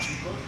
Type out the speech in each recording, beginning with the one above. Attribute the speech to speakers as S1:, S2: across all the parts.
S1: cheaper.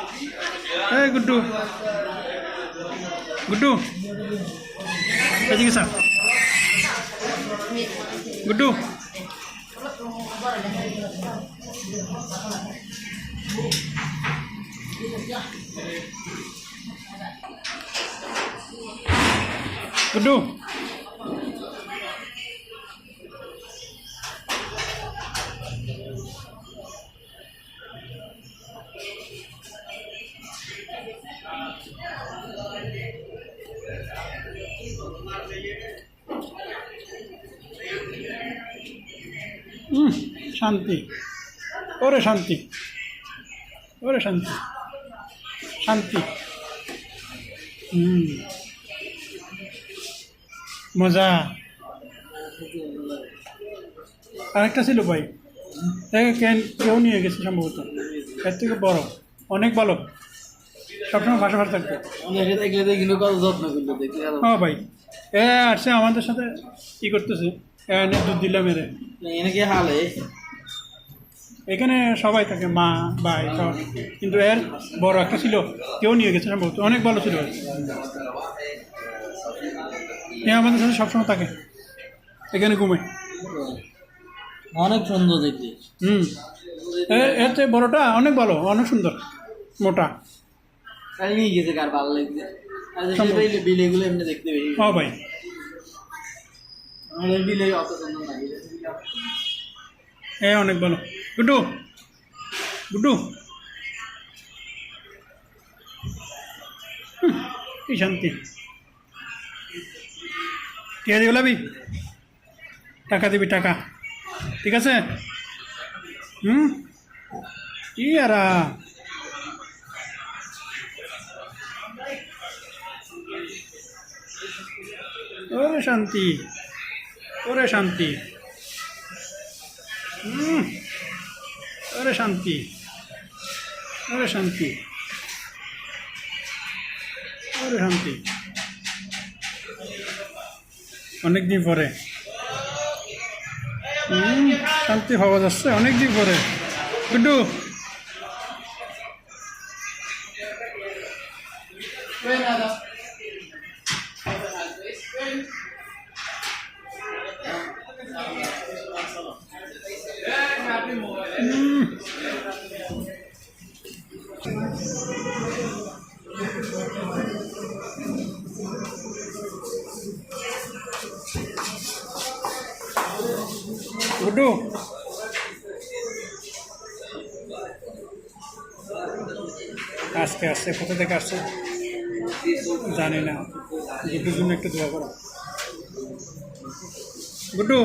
S1: এ গুড্ডু গুড্ডু এদিকে sir Guddu হুম শান্তি। ওরে শান্তি। ওরে শান্তি। শান্তি। হুম। মজা। আরেকটা ছিল ভাই। দেখে কেন কেউ নিয়ে গেছে সম্ভবত। এর থেকে বড়। অনেক ভালো সবসময় ভাষা ভাষা থাকতো
S2: অনেকে দেখলে দেখি যত্ন করল দেখি।
S1: হ্যাঁ ভাই। এ আসছে আমাদের সাথে কি করতেছে। এনে দুধ দিলাম এরে
S2: এনে কি হালে।
S1: এখানে সবাই থাকে মা ভাই সব। কিন্তু এর বড় একটা ছিল কেউ নিয়ে গেছে সম্ভবত অনেক ভালো ছিল। এ আমাদের সাথে সবসময় থাকে এখানে ঘুমে।
S2: অনেক সুন্দর দেখি
S1: হুম। এর- চেয়ে বড়টা অনেক ভালো অনেক সুন্দর মোটা।
S2: নিয়ে গেছে কার ভালো লাগছে। আর
S1: সম্ভব।
S2: সেটাই বিলে গুলো এমনি দেখতে
S1: ও ভাই। এ, অনেক ভালো। গুড্ডু গুড্ডু কি শান্তি। কে দিয়ে বলাবি টাকা দিবি, টাকা। ঠিক আছে? হুম? কি আর? শান্তি। ওরে শান্তি। ওরে শান্তি। ওরে শান্তি। ওরে শান্তি। অনেক দিন পরে শান্তি পাওয়া যাচ্ছে অনেক দিন পরে। গুড্ডু। হুম গুড্ডু আস্তে আস্তে কোথা থেকে আসছে জানি না। গুড্ডুর জন্য একটু দোয়া করো। গুড্ডু